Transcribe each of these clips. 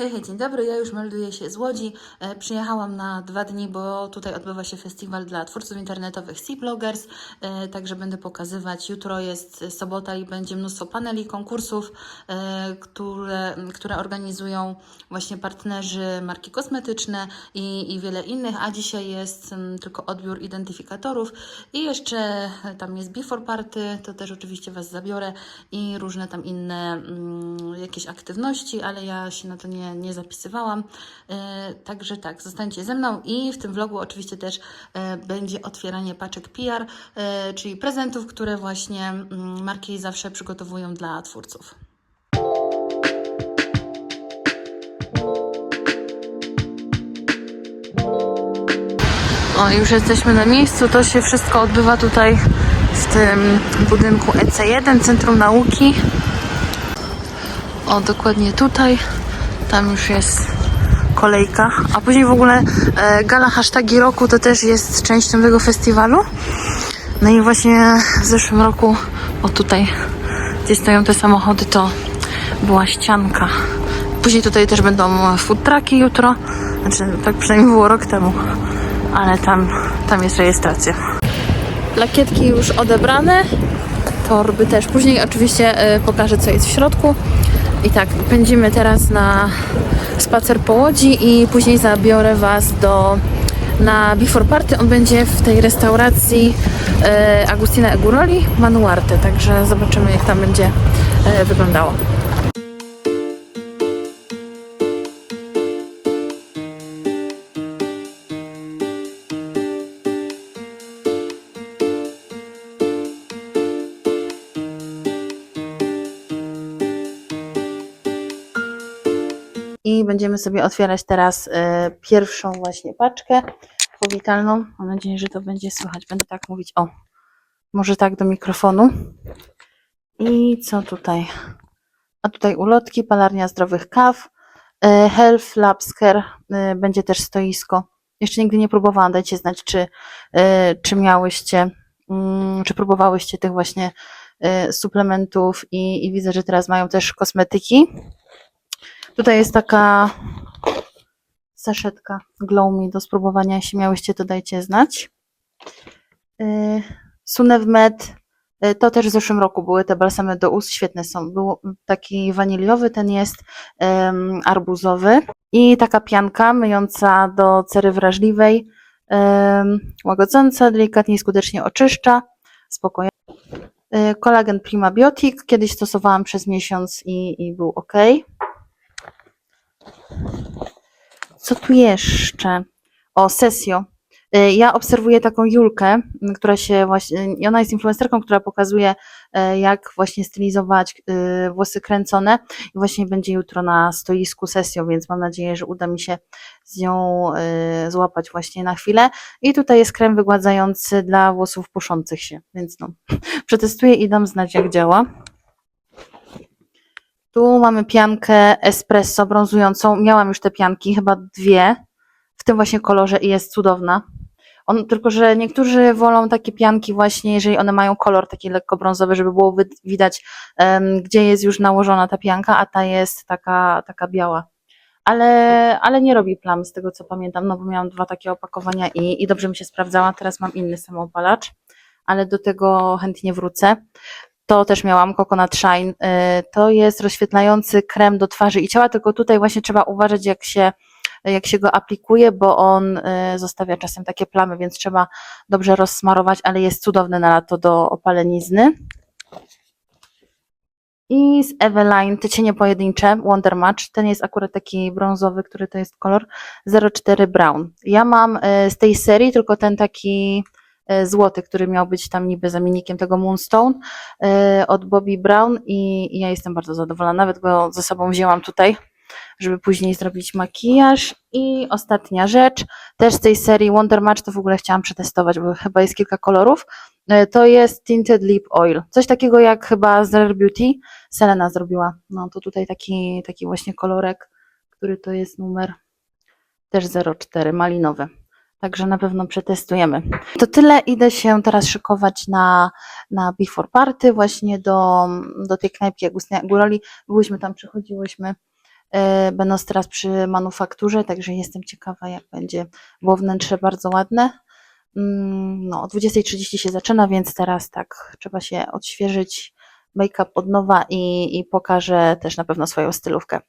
Hej, hej, dzień dobry. Ja już melduję się z Łodzi. E, Przyjechałam na dwa dni, bo tutaj odbywa się festiwal dla twórców internetowych Sea Bloggers. E, Także będę pokazywać. Jutro jest sobota i będzie mnóstwo paneli, konkursów, e, które, które organizują właśnie partnerzy marki kosmetyczne i, i wiele innych. A dzisiaj jest tylko odbiór identyfikatorów i jeszcze tam jest before party, to też oczywiście Was zabiorę i różne tam inne jakieś aktywności, ale ja się na to nie, nie zapisywałam. E, także tak, zostańcie ze mną i w tym vlogu oczywiście też e, będzie otwieranie paczek PR, e, czyli prezentów, które właśnie mm, marki zawsze przygotowują dla twórców. O, już jesteśmy na miejscu. To się wszystko odbywa tutaj w tym budynku EC1, Centrum Nauki. O, dokładnie tutaj. Tam już jest kolejka. A później w ogóle e, gala hashtagi roku to też jest częścią tego festiwalu. No i właśnie w zeszłym roku, o tutaj, gdzie stoją te samochody, to była ścianka. Później tutaj też będą food trucki jutro. Znaczy, tak przynajmniej było rok temu. Ale tam, tam jest rejestracja. Plakietki już odebrane. Torby też. Później oczywiście e, pokażę, co jest w środku. I tak, pędzimy teraz na spacer po Łodzi i później zabiorę Was do na Before Party. On będzie w tej restauracji e, Agustina Eguroli Manuarte, także zobaczymy jak tam będzie e, wyglądało. Będziemy sobie otwierać teraz e, pierwszą właśnie paczkę powitalną. Mam nadzieję, że to będzie słychać. Będę tak mówić. O, może tak do mikrofonu. I co tutaj? A tutaj ulotki, palarnia zdrowych kaw, e, Health Labs Care, e, będzie też stoisko. Jeszcze nigdy nie próbowałam, dajcie znać, czy, czy miałyście, mm, czy próbowałyście tych właśnie suplementów i, i widzę, że teraz mają też kosmetyki. Tutaj jest taka saszetka Glow Me do spróbowania. Jeśli miałyście, to dajcie znać. Yy, Sunev Med. yy, To też w zeszłym roku były te balsamy do ust. Świetne są. Był taki waniliowy, ten jest em, arbuzowy. I taka pianka myjąca do cery wrażliwej. em, łagodząca, delikatnie i skutecznie oczyszcza. Spokojnie. Yy, Kolagen Prima Biotic. Kiedyś stosowałam przez miesiąc i, i był ok. Co tu jeszcze? O, Sesio. Y, Ja obserwuję taką Julkę, m, która się właśnie, i ona jest influencerką, która pokazuje, jak właśnie stylizować y, włosy kręcone i właśnie będzie jutro na stoisku Sesio, więc mam nadzieję, że uda mi się z nią y, złapać właśnie na chwilę. I tutaj jest krem wygładzający dla włosów puszących się, więc no, przetestuję i dam znać, jak działa. Tu mamy piankę espresso brązującą. Miałam już te pianki, chyba dwie, w tym właśnie kolorze i jest cudowna. On, tylko, że niektórzy wolą takie pianki właśnie, jeżeli one mają kolor taki lekko brązowy, żeby było widać, em, gdzie jest już nałożona ta pianka, a ta jest taka, taka biała. Ale, ale nie robi plam z tego co pamiętam, no bo miałam dwa takie opakowania i, i dobrze mi się sprawdzała. Teraz mam inny samoopalacz, ale do tego chętnie wrócę. To też miałam Coconut Shine. Y, To jest rozświetlający krem do twarzy i ciała, tylko tutaj właśnie trzeba uważać, jak się, jak się go aplikuje, bo on y, zostawia czasem takie plamy, więc trzeba dobrze rozsmarować, ale jest cudowny na lato do opalenizny. I z Eveline te cienie pojedyncze Wonder Match. Ten jest akurat taki brązowy, który to jest kolor 04 Brown. Ja mam y, z tej serii tylko ten taki y, złoty, który miał być tam niby zamiennikiem tego Moonstone y, od Bobby Brown i, i ja jestem bardzo zadowolona. Nawet go ze sobą wzięłam tutaj, żeby później zrobić makijaż. I ostatnia rzecz, też z tej serii Wonder Match, to w ogóle chciałam przetestować, bo chyba jest kilka kolorów. Y, To jest Tinted Lip Oil. Coś takiego jak chyba z Rare Beauty Selena zrobiła. No to tutaj taki, taki właśnie kolorek, który to jest numer też 04, malinowy. Także na pewno przetestujemy. To tyle. Idę się teraz szykować na, na Before Party, właśnie do, do tej knajpki Agustina Góroli. Byłyśmy tam, przychodziłyśmy E, Będą teraz przy manufakturze, także jestem ciekawa, jak będzie, bo wnętrze bardzo ładne. Mm, No, o 20.30 się zaczyna, więc teraz tak trzeba się odświeżyć, make-up od nowa i, i pokażę też na pewno swoją stylówkę.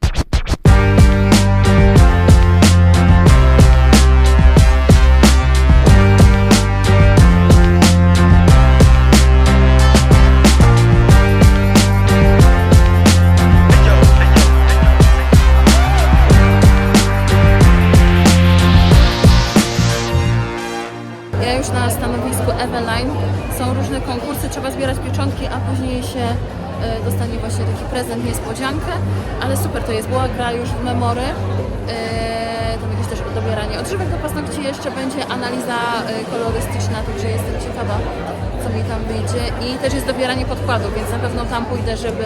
Ale super to jest, była gra już w memory. E, Tam jakieś też dobieranie odżywek do paznokci, jeszcze będzie analiza e, kolorystyczna, także jestem ciekawa, co mi tam wyjdzie. I też jest dobieranie podkładów, więc na pewno tam pójdę, żeby,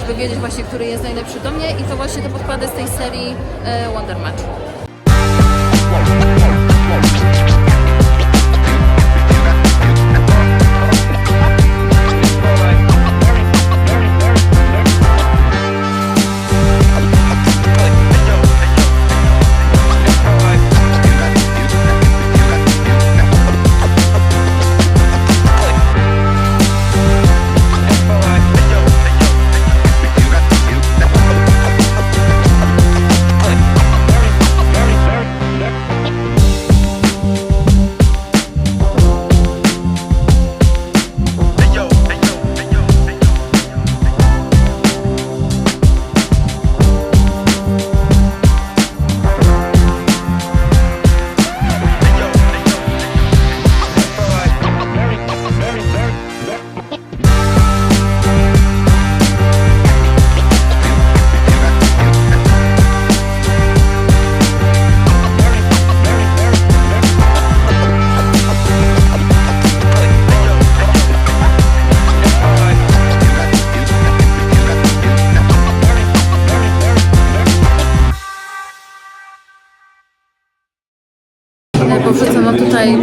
żeby wiedzieć właśnie, który jest najlepszy do mnie. I to właśnie te podkłady z tej serii e, Wonder Match.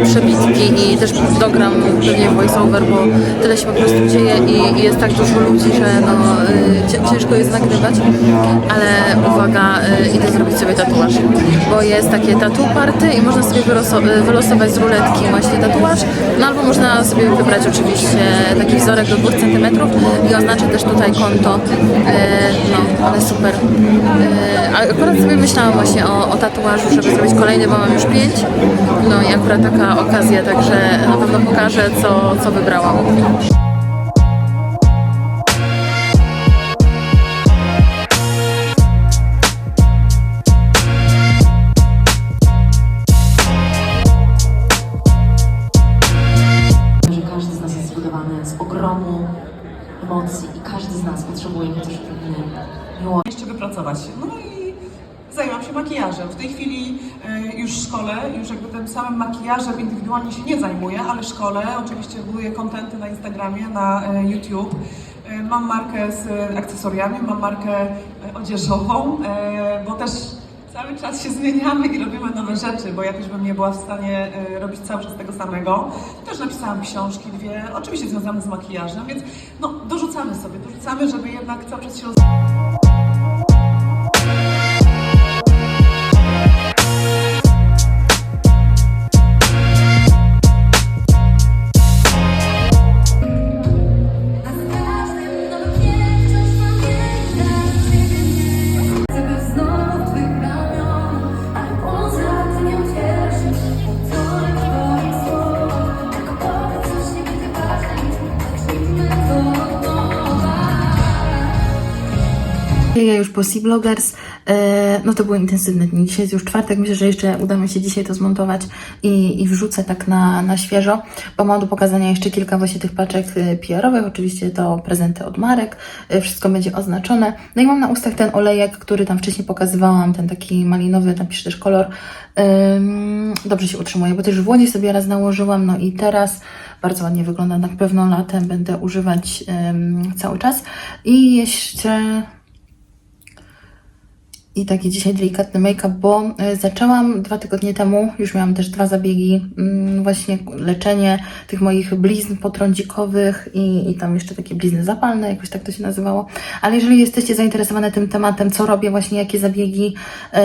Przebitki i też dogram pewnie voiceover, bo tyle się po prostu dzieje i, jest tak dużo ludzi, że no, y, ciężko jest nagrywać, ale uwaga, y, idę zrobić sobie tatuaż, bo jest takie tattoo party i można sobie y, wylosować z ruletki właśnie tatuaż, no albo można sobie wybrać oczywiście taki wzorek do 2 cm i oznaczę też tutaj konto, no ale super. Y, akurat sobie myślałam właśnie o, o tatuażu, żeby zrobić kolejny, bo mam już pięć. No i akurat taka okazja, także na pewno pokażę, co, co wybrałam. że każdy z nas jest zbudowany z ogromu emocji i każdy z nas potrzebuje chociaż odrobiny miłości. jeszcze wypracować. No i zajęłam się makijażem. W tej chwili e, już szkole, już jakby tym samym makijażem indywidualnie się nie zajmuję, ale szkole, oczywiście buduję kontenty na Instagramie, na e, YouTube. E, Mam markę z akcesoriami, mam markę odzieżową, bo też cały czas się zmieniamy i robimy nowe rzeczy, bo jakoś bym nie była w stanie robić cały czas tego samego. Też napisałam książki dwie, oczywiście związane z makijażem, więc no dorzucamy sobie, dorzucamy, żeby jednak cały czas się roz... Ja już po Sea Bloggers, e, no to były intensywne dni. Dzisiaj jest już czwartek, myślę, że jeszcze uda mi się dzisiaj to zmontować i, i wrzucę tak na, na świeżo, bo mam do pokazania jeszcze kilka właśnie tych paczek e, PR-owych, oczywiście to prezenty od marek, e, wszystko będzie oznaczone. No i mam na ustach ten olejek, który tam wcześniej pokazywałam, ten taki malinowy, tam pisze też kolor. Dobrze się utrzymuje, bo też w Łodzi sobie raz nałożyłam, no i teraz bardzo ładnie wygląda, na pewno latem będę używać cały czas. I jeszcze i taki dzisiaj delikatny make-up, bo y, zaczęłam dwa tygodnie temu, już miałam też dwa zabiegi, mm, właśnie leczenie tych moich blizn potrądzikowych i, i tam jeszcze takie blizny zapalne, jakoś tak to się nazywało. Ale jeżeli jesteście zainteresowane tym tematem, co robię, właśnie jakie zabiegi, y,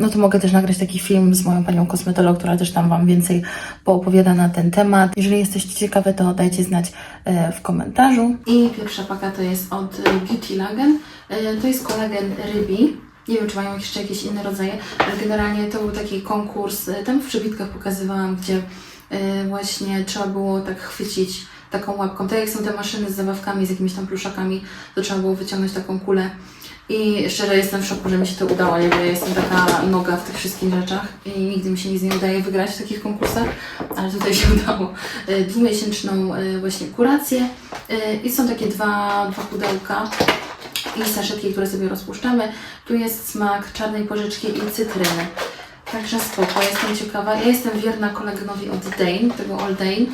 no to mogę też nagrać taki film z moją panią kosmetolog, która też tam Wam więcej poopowiada na ten temat. Jeżeli jesteście ciekawe, to dajcie znać y, w komentarzu. I pierwsza paka to jest od Beauty Lagen. To jest kolagen rybi. Nie wiem, czy mają jeszcze jakieś inne rodzaje, ale generalnie to był taki konkurs, y, tam w przebitkach pokazywałam, gdzie y, właśnie trzeba było tak chwycić taką łapką. Tak jak są te maszyny z zabawkami, z jakimiś tam pluszakami, to trzeba było wyciągnąć taką kulę. I szczerze jestem w szoku, że mi się to udało, nie? Bo ja jestem taka noga w tych wszystkich rzeczach i nigdy mi się nic nie udaje wygrać w takich konkursach, ale tutaj się udało. Y, Dwumiesięczną właśnie kurację i są takie dwa, dwa pudełka i saszetki, które sobie rozpuszczamy. Tu jest smak czarnej porzeczki i cytryny. Także spoko, jestem ciekawa. Ja jestem wierna kolegowi od Dane, tego All Dane.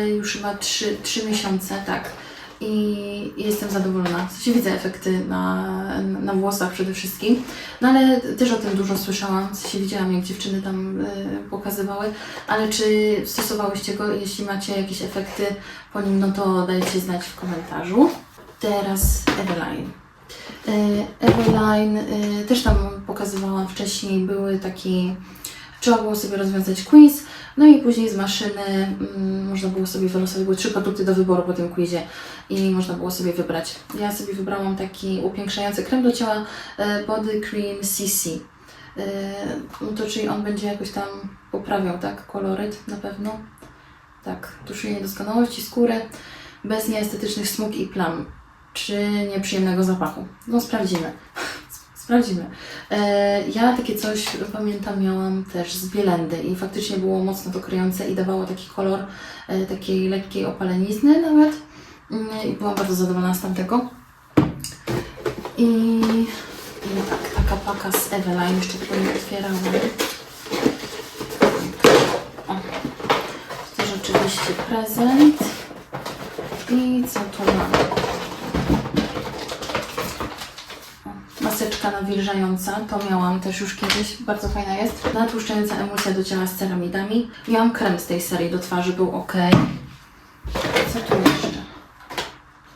Yy, już chyba 3, 3 miesiące, tak. I jestem zadowolona. W sensie widzę efekty na, na włosach przede wszystkim. No ale też o tym dużo słyszałam. W sensie widziałam, jak dziewczyny tam yy, pokazywały. Ale czy stosowałyście go? Jeśli macie jakieś efekty po nim, no to dajcie znać w komentarzu. Teraz Eveline. Y, Eveline y, też tam pokazywałam wcześniej, były takie, trzeba było sobie rozwiązać quiz, no i później z maszyny mm, można było sobie wylosować, były trzy produkty do wyboru po tym quizie i można było sobie wybrać. Ja sobie wybrałam taki upiększający krem do ciała y, Body Cream CC. No to czyli on będzie jakoś tam poprawiał, tak, koloryt na pewno. Tak, tuszuje niedoskonałości skóry, bez nieestetycznych smug i plam czy nieprzyjemnego zapachu. No sprawdzimy. Sprawdzimy. E, ja takie coś, pamiętam, miałam też z Bielendy i faktycznie było mocno to kryjące i dawało taki kolor e, takiej lekkiej opalenizny nawet. Mm, I byłam bardzo zadowolona z tamtego. I, i tak, taka paka z Eveline, jeszcze tylko nie otwierałam. O, to rzeczywiście prezent. I co tu mamy? Maseczka nawilżająca, to miałam też już kiedyś, bardzo fajna jest. Natłuszczająca emulsja do ciała z ceramidami. Miałam krem z tej serii do twarzy, był ok. Co tu jeszcze?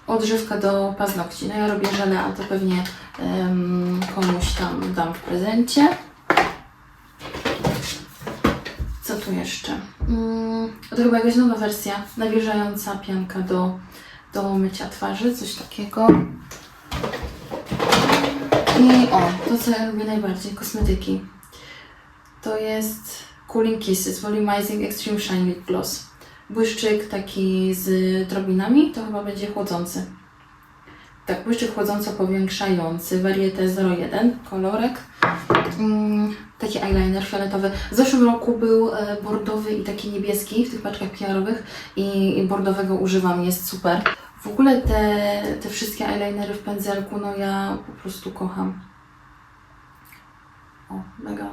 Odżywka do paznokci. No ja robię żele, a to pewnie em, komuś tam dam w prezencie. Co tu jeszcze? Mm, to chyba jakaś nowa wersja, nawilżająca pianka do, do mycia twarzy, coś takiego. I o, to co ja lubię najbardziej, kosmetyki. To jest Cooling Kisses Volumizing Extreme Shine Lip Gloss. Błyszczyk taki z drobinami, to chyba będzie chłodzący. Tak, błyszczyk chłodząco powiększający, warietę 01, kolorek. Mm, taki eyeliner fioletowy. W zeszłym roku był e, bordowy i taki niebieski w tych paczkach PR-owych i, i bordowego używam, jest super. W ogóle te, te wszystkie eyelinery w pędzelku, no ja po prostu kocham. O, mega.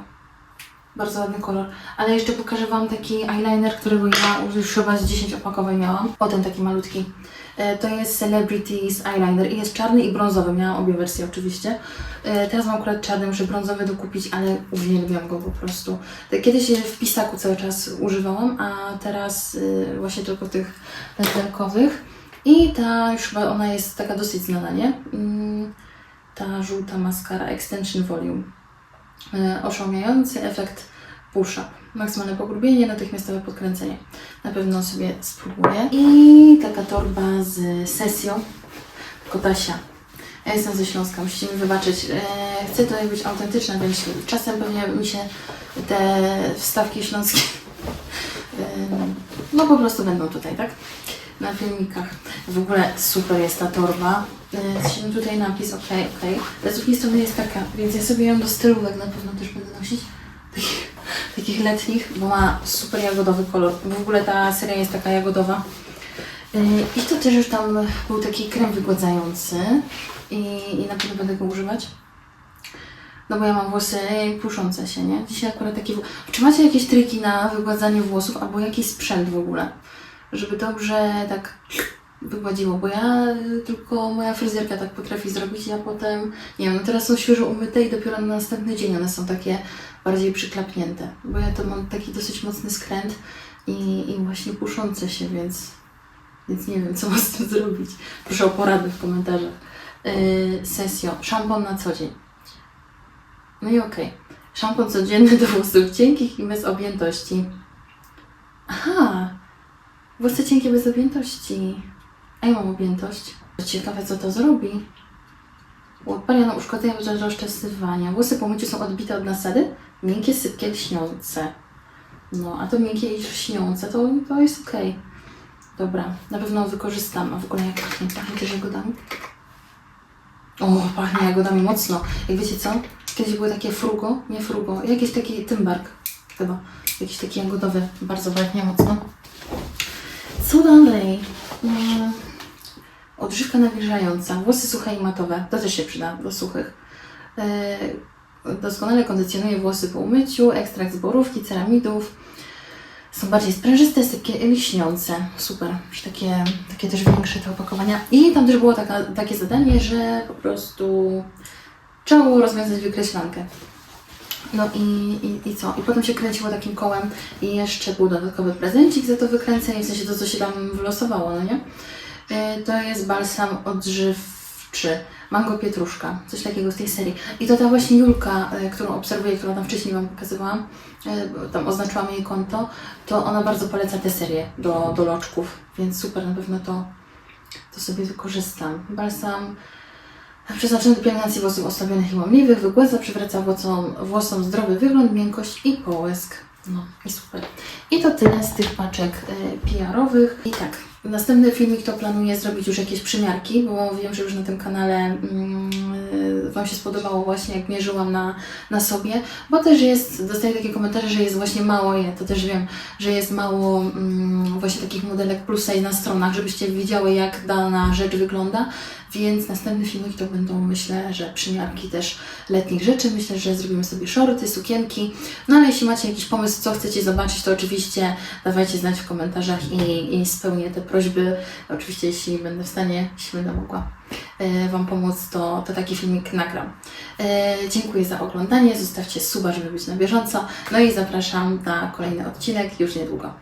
Bardzo ładny kolor. Ale jeszcze pokażę Wam taki eyeliner, którego ja już chyba z 10 opakowań miałam. O, ten taki malutki. E, To jest Celebrities Eyeliner i jest czarny i brązowy. Miałam obie wersje oczywiście. E, Teraz mam akurat czarny, muszę brązowy dokupić, ale uwielbiam go po prostu. Tak, Kiedyś w pisaku cały czas używałam, a teraz właśnie tylko tych pędzelkowych. I ta już chyba ona jest taka dosyć znana, nie? Mm, Ta żółta maskara Extension Volume. E, Oszałamiający efekt push-up. Maksymalne pogrubienie, natychmiastowe podkręcenie. Na pewno sobie spróbuję. I taka torba z sesją Kotasia. Ja jestem ze Śląska, musicie mi wybaczyć. E, chcę tutaj być autentyczna, więc czasem pewnie mi się te wstawki śląskie e, no po prostu będą tutaj, tak? Na filmikach. W ogóle super jest ta torba. Yy, tutaj napis, ok, ok. Ale z drugiej strony jest taka, więc ja sobie ją do stylówek na pewno też będę nosić. Takich, takich letnich, bo ma super jagodowy kolor. W ogóle ta seria jest taka jagodowa. Yy, I to też już tam był taki krem wygładzający i, i na pewno będę go używać. No bo ja mam włosy puszące się, nie? Dzisiaj akurat taki... Czy macie jakieś triki na wygładzanie włosów albo jakiś sprzęt w ogóle? Żeby dobrze tak wygładziło, bo ja y, tylko moja fryzjerka tak potrafi zrobić, a potem, nie wiem, no teraz są świeżo umyte i dopiero na następny dzień one są takie bardziej przyklapnięte, bo ja to mam taki dosyć mocny skręt i, i właśnie puszące się, więc, więc nie wiem, co mam z tym zrobić. Proszę o porady w komentarzach. Yy, sesjo, szampon na co dzień. No i okej. Szampon codzienny do włosów cienkich i bez objętości. Aha, włosy cienkie bez objętości. A ja mam objętość. Ciekawe, co to zrobi. Odpaliono uszkodzenia bez rozczesywania. Włosy po myciu są odbite od nasady. Miękkie, sypkie, lśniące. No, a to miękkie i lśniące, to, to jest okej. Dobra, na pewno wykorzystam. A w ogóle jak pachnie? Pachnie też jagodami? O, pachnie jagodami mocno. Jak wiecie co? Kiedyś były takie frugo, nie frugo, jakiś taki tymbark chyba. Jakiś taki jagodowy, bardzo pachnie mocno. Co dalej? Mm, Odżywka nawilżająca, włosy suche i matowe, to też się przyda do suchych. Yy, doskonale kondycjonuje włosy po umyciu, ekstrakt z borówki, ceramidów. Są bardziej sprężyste, i lśniące. Super. Jakieś takie, takie też większe te opakowania. I tam też było taka, takie zadanie, że po prostu trzeba było rozwiązać wykreślankę. No i, i, i co? I potem się kręciło takim kołem i jeszcze był dodatkowy prezencik za to wykręcenie, w sensie to, co się tam wylosowało, no nie? Yy, To jest balsam odżywczy, mango pietruszka, coś takiego z tej serii. I to ta właśnie Julka, yy, którą obserwuję, którą tam wcześniej Wam pokazywałam, bo tam oznaczyłam jej konto, to ona bardzo poleca tę serię do, do loczków, więc super, na pewno to, to sobie wykorzystam. Balsam Przeznaczony do pielęgnacji włosów osobionych i łamliwych, wygładza, przywraca włosom, włosom zdrowy wygląd, miękkość i połysk. No i super. I to tyle z tych paczek y, PR-owych. I tak, następny filmik to planuję zrobić już jakieś przymiarki, bo wiem, że już na tym kanale y, Wam się spodobało właśnie, jak mierzyłam na, na sobie, bo też jest, dostaję takie komentarze, że jest właśnie mało, ja to też wiem, że jest mało mm, właśnie takich modelek plus size na stronach, żebyście widziały, jak dana rzecz wygląda. Więc następny filmik to będą, myślę, że przymiarki też letnich rzeczy. Myślę, że zrobimy sobie shorty, sukienki. No ale jeśli macie jakiś pomysł, co chcecie zobaczyć, to oczywiście dawajcie znać w komentarzach i, i spełnię te prośby. Oczywiście, jeśli będę w stanie, jeśli będę mogła e, Wam pomóc, to, to taki filmik nagram. E, dziękuję za oglądanie. Zostawcie suba, żeby być na bieżąco. No i zapraszam na kolejny odcinek już niedługo.